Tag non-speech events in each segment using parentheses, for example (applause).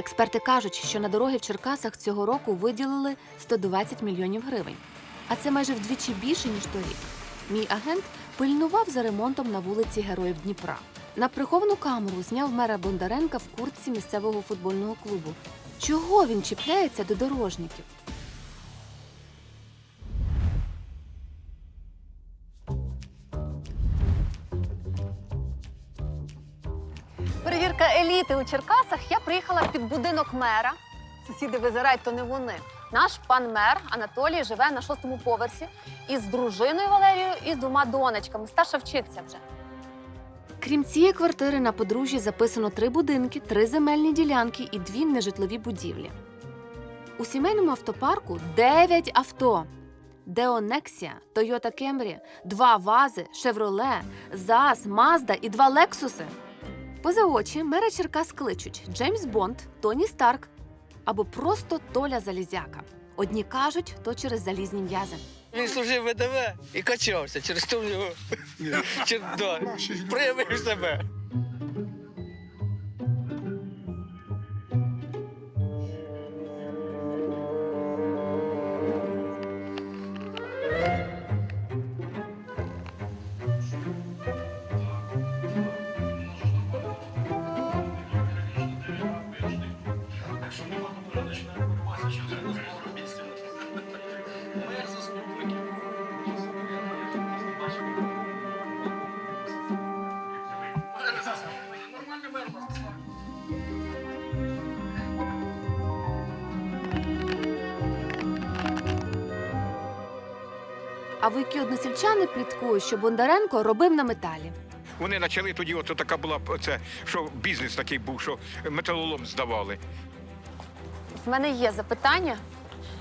Експерти кажуть, що на дороги в Черкасах цього року виділили 120 мільйонів гривень. А це майже вдвічі більше, ніж торік. Мій агент пильнував за ремонтом на вулиці Героїв Дніпра. На приховану камеру зняв мера Бондаренка в куртці місцевого футбольного клубу. Чого він чіпляється до дорожників? Перевірка еліти у Черкасах. Я приїхала під будинок мера. Сусіди визирають, то не вони. Наш пан мер Анатолій живе на шостому поверсі із дружиною Валерією і з двома донечками. Старша вчиться вже. Крім цієї квартири, на подружжі записано три будинки, три земельні ділянки і дві нежитлові будівлі. У сімейному автопарку 9 авто. Део Нексія, Тойота Кемрі, два вази, Шевроле, ЗАЗ, Мазда і два Лексуси. Поза очі мера Черкас кличуть Джеймс Бонд, Тоні Старк або просто Толя Залізяка. Одні кажуть, то через залізні м'язи. Він служив ВДВ і качався через ту в нього проявив себе. Вики односельчани пліткують, що Бондаренко робив на металі. Вони почали тоді, от така була це, що бізнес такий був, що металолом здавали. В мене є запитання,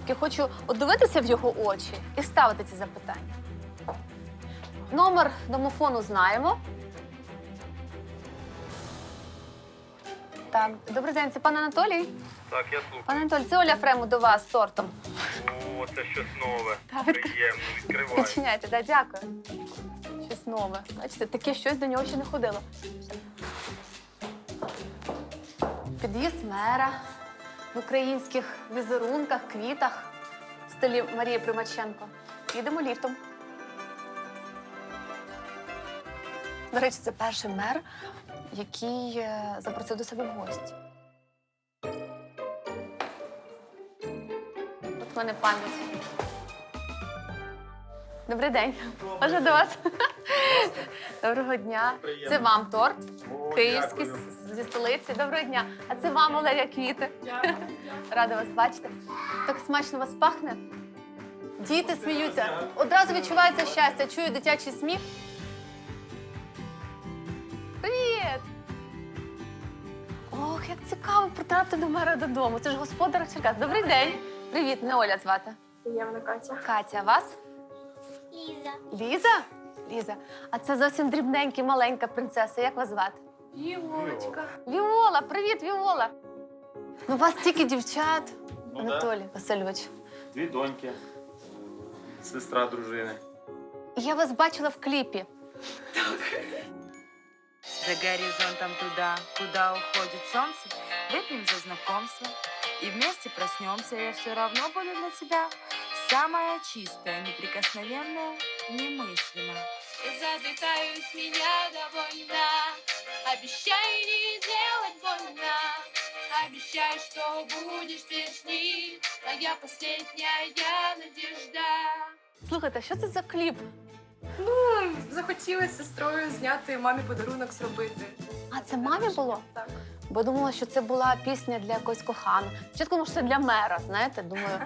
яке хочу от дивитися в його очі і ставити ці запитання. Номер домофону знаємо. Так, добрий день, це пан Анатолій. Так, я слухаю. Пане Анатолій, це Оля Фрему до вас з тортом. О, це щось нове. Так, відкр- Приємно, (laughs) відкривай. Відчиняйте, да, дякую. Щось нове. Бачите, таке щось до нього ще не ходило. Під'їзд мера в українських візерунках, квітах в стилі Марії Примаченко. Їдемо ліфтом. До речі, це перший мер, який е, запросив до себе в гості. В мене пам'ять. Добрий день. Можна до вас? Доброго дня. Це вам торт. Київський зі столиці. Доброго дня. А це вам, Валерія, квіти. Рада вас бачити. Так смачно вас пахне. Діти сміються. Одразу відчувається щастя. Чую дитячий сміх. Привіт! Ох, як цікаво потрапити до мера додому. Це ж господар Черкас. Добрий день. Привіт, мене Оля звати. Приємно, Катя. Катя, а вас? Ліза. Ліза? Ліза. А це зовсім дрібненька, маленька принцеса. Як вас звати? Віолочка. Віола, привіт, Віола. Ну, у вас тільки дівчат. Ну, Анатолій Васильович. Дві доньки, сестра дружини. Я вас бачила в кліпі. За горизонтом туда, куда уходит солнце, выпьем за знакомство и вместе проснемся. Я все равно буду для тебя самая чистая, неприкосновенная, немыслимая. Задыхаюсь, меня довольно. Обещай не делать больно. Обещай, что будешь вечно. Моя последняя надежда. Слухайте, що це за кліп? Захотіла з сестрою зняти мамі подарунок зробити. А це мамі було? Так. Бо думала, що це була пісня для якогось коханого. Спочатку, може, це для мера, знаєте, думаю.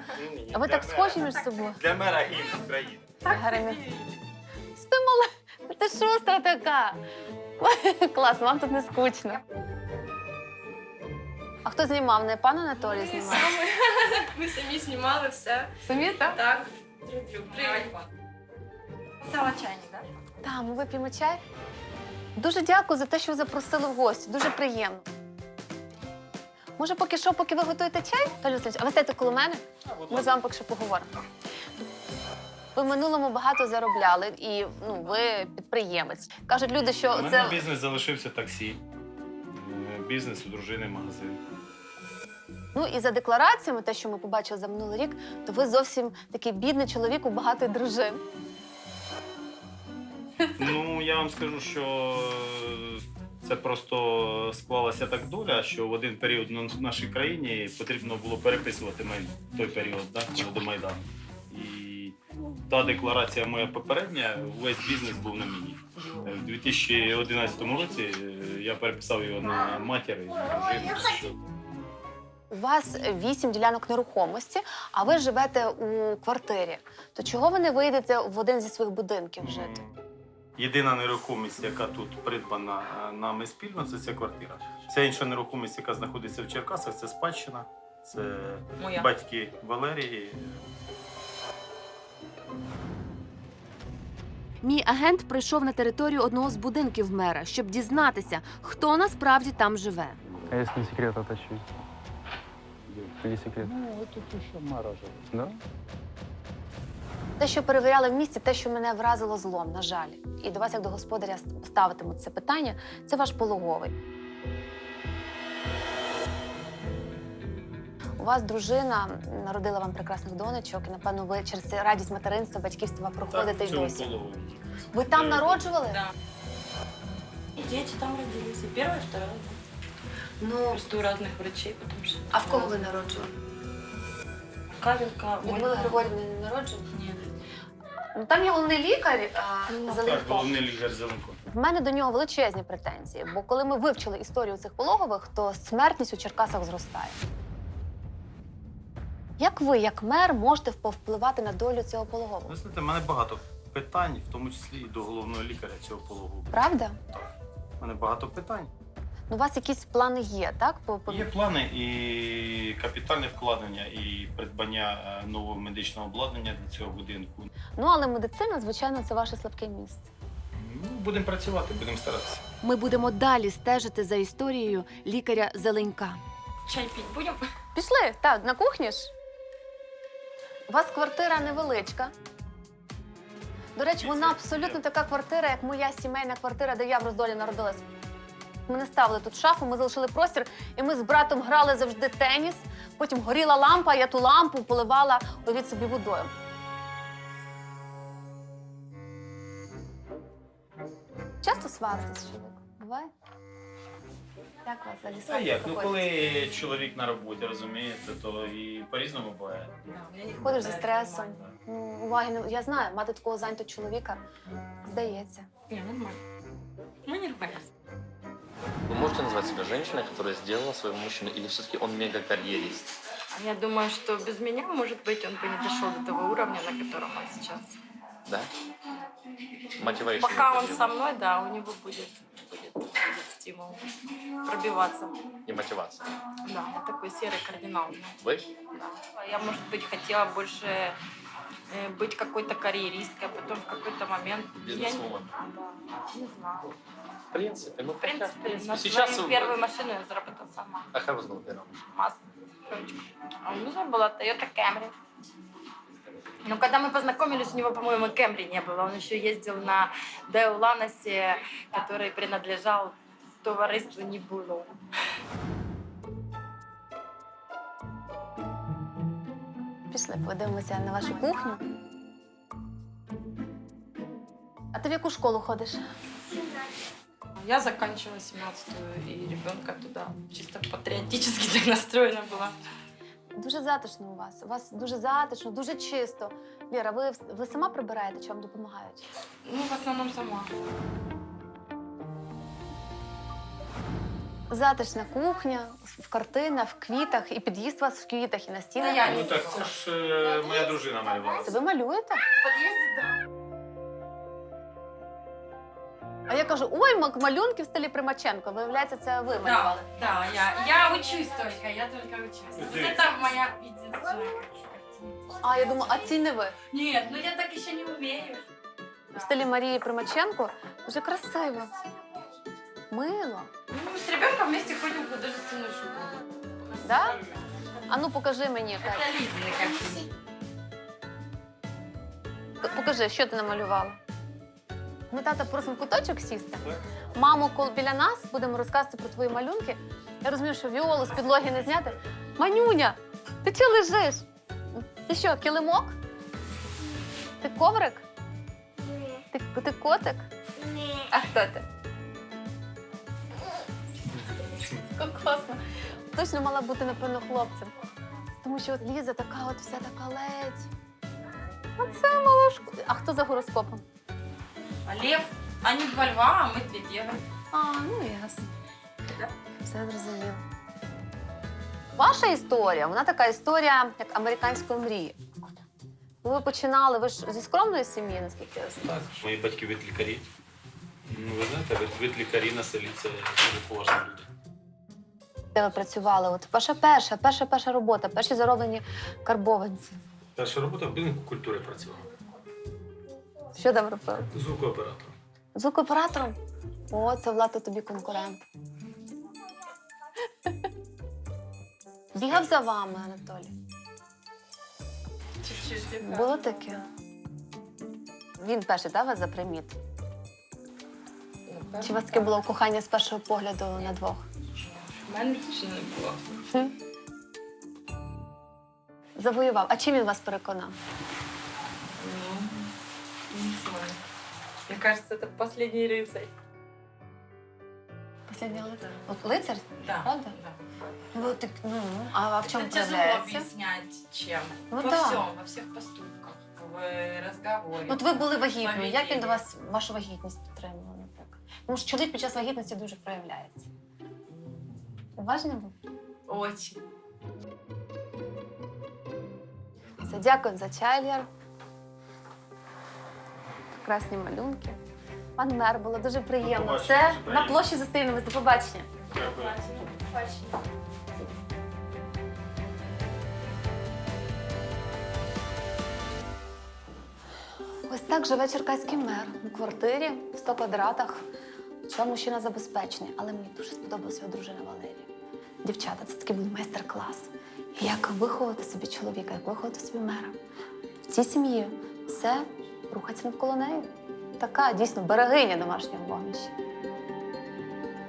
А ви так схожі між собою? Для мера гімн України. Гаремі. Спимала. Ти шустра така. Клас, вам тут не скучно. А хто знімав? Не пан Анатолій Ми знімав? самі, (laughs) ми самі знімали все. Самі, так? Так. Люблю. Привіт. Сама чайник, так? Так, ми вип'ємо чай. Дуже дякую за те, що ви запросили в гості. Дуже приємно. Може, поки що, поки ви готуєте чай, Толі Васильович, а ви стаєте коло мене? Ми з вами поки що поговоримо. Ви в минулому багато заробляли, і ну, ви підприємець. Кажуть люди, що У мене це бізнес залишився таксі. Е, Бізнес у дружини магазин. Ну і за деклараціями, те, що ми побачили за минулий рік, то ви зовсім такий бідний чоловік у багатої дружин. Ну, я вам скажу, що е, це просто склалася так доля, що в один період на нашій країні потрібно було переписувати майно. Той період, да, до Майдану. І та декларація моя попередня, увесь бізнес був на мені. В 2011 році е, я переписав його на матір і на дружину. У вас вісім ділянок нерухомості, а ви живете у квартирі. То чого ви не вийдете в один зі своїх будинків жити? Єдина нерухомість, яка тут придбана е, нами спільно, це ця квартира. Вся інша нерухомість, яка знаходиться в Черкасах, це спадщина, це Моя. батьки Валерії. Мій агент прийшов на територію одного з будинків мера, щоб дізнатися, хто насправді там живе. А если не секрет, уточнить? Или секрет? Ну, это то, что Мара живет. Да? Те, що перевіряли в місті, те, що мене вразило злом, на жаль. І до вас, як до господаря, ставитимуть це питання, це ваш пологовий. У вас дружина народила вам прекрасних донечок, і напевно ви через це радість материнства, батьківства проходите й в цьому досі. пологовому. Ви там Е, народжували? Да. И дети там родились. И первый, и второй. Ну, Просто у разных врачей, потому что... а в кого ви народжували? Кавенка, Людмила Ольга. Григорівна не народжувала? Нет. Ну там є головний лікар а, Так, Зеленко. головний лікар Зеленко. В мене до нього величезні претензії, бо коли ми вивчили історію цих пологових, то смертність у Черкасах зростає. Як ви, як мер, можете повпливати на долю цього пологового? Ви знаєте, в мене багато питань, в тому числі і до головного лікаря цього пологового. Правда? У мене багато питань. Ну, у вас якісь плани є, так? По, по... Є плани і капітальне вкладення, і придбання е, нового медичного обладнання для цього будинку. Ну, але медицина, звичайно, це ваше слабке місце. Ну, будемо працювати, будемо старатися. Ми будемо далі стежити за історією лікаря Зеленька. Чай пить будем? Пішли, так, на кухні ж. У вас квартира невеличка. До речі, вона абсолютно така квартира, як моя сімейна квартира, де я в роздолі народилась. Ми не ставили тут шафу, ми залишили простір, і ми з братом грали завжди теніс. Потім горіла лампа, я ту лампу поливала уявіть собі водою. Часто сваритесь, чоловік? Буває? Як вас взагалі А як? Ну коли чоловік на роботі, розумієте, то і по-різному буває. Ходиш зі стресом. Ну, уваги не я знаю, мати такого зайнятого чоловіка здається. Не, нормально. Мы не ругаемся. Вы можете назвать себя женщиной, которая сделала своего мужчину, или все-таки он мега-карьерист? Я думаю, что без меня, может быть, он бы не дошел до того уровня, на котором он сейчас. Да? Мотивающий. Пока он со мной, да, у него будет, будет, будет стимул пробиваться. И мотивация. Да, я такой серый кардинал. Вы? да. Я, может быть, хотела больше э, быть какой-то карьеристкой, а потом в какой-то момент... я не- Бизнесвумен. Да, не знаю. В принципе, ну В принципе, на Сейчас свою вы- первую машину я заработала сама. А как вы знали первым? Масло. Троечка. А у мужа была Toyota Camry. Но когда мы познакомились, у него, по-моему, Camry не было. Он еще ездил на Део Ланосе, который принадлежал товариству не было. Пішли, подивимося на вашу кухню. А ти в яку школу ходиш? Я заканчивала 17-ю, и ребенка туда чисто патриотически так настроена была. Дуже затишно у вас. У вас дуже затишно, дуже чисто. Ліра, ви, ви сама прибираєте, чи вам допомагають? Ну, в основном сама. Затишна кухня, в картинах, в квітах, і під'їзд у вас в квітах, і на стінах. Та я Ну так, це ж е, моя дружина малювала. Це ви малюєте? В подъезде, да. А я кажу: ой, мак- малюнки в стилі Примаченко. Виявляється, це ви малювали. Да, да, я, я учусь только, я только учусь. Вот Здесь. это моя единственная картина. А я думаю, а ці не ви. Нет, ну я так еще не умею. В стилі Марії Примаченко дуже красиво. Мило. Ну, мы с ребенком вместе ходим в художественную школу. Да? А ну покажи мені. Кать. Это Лизины картины. К- Покажи, що ти намалювала. Ми тата просимо в куточок сісти. Маму, коли біля нас будемо розказувати про твої малюнки. Я розумію, що віолу з підлоги не зняти. Манюня, ти чи лежиш? Ти що, килимок? Ти коврик? Ти, ти котик? А хто ти? Класно. Точно мала бути, напевно, хлопцем. Тому що от Ліза така от вся така ледь. Оце малашку. А хто за гороскопом? А лев, а не два льва, а мы две девы. А, ну ясно. Все зрозуміло. Ваша історія, вона така історія, як американської мрії. Коли ви починали, ви ж зі скромної сім'ї, наскільки я знаю. Так, мої батьки вид лікарі. Ну, ви знаєте, вид, вид лікарі на селі це дуже поважні люди. Де ви працювали? От ваша перша, перша, перша робота, перші зароблені карбованці. Перша робота в будинку культури працювала. Що там робили? Звукооператором. Звукооператором? О, це влада тобі конкурент. Бігав за вами, Анатолій. Було таке? Він перший, так, вас заприміт? Чи у вас таке було кохання з першого погляду на двох? У мене точно не було. Завоював. А чим він вас переконав? Мне кажется, это последний рыцарь. Последній лицар. От лицар? Да. Правда? да. Ну, так, ну, а в чому Это тяжело проявляється? объяснять, чем. Ну во да. всем, во всех поступках, в разговоре. От ви були вагітною. Як він Поведіння. до вас вашу вагітність підтримував, наприклад? Тому що чоловік під час вагітності дуже проявляється. Уважний був? Очень. Все, дякую за чай, Лєр. Прекрасні малюнки. Пан мер, було дуже приємно. Все, на площі зустрінемось. До побачення. Ось так живе черкаський мер у квартирі в 100 квадратах. Чому мужчина забезпечений, але мені дуже сподобалася його дружина Валерія. Дівчата, це такий був майстер-клас. Як виховати собі чоловіка, як виховати собі мера. В цій сім'ї все рухається навколо неї. Така дійсно берегиня домашнього вогнища.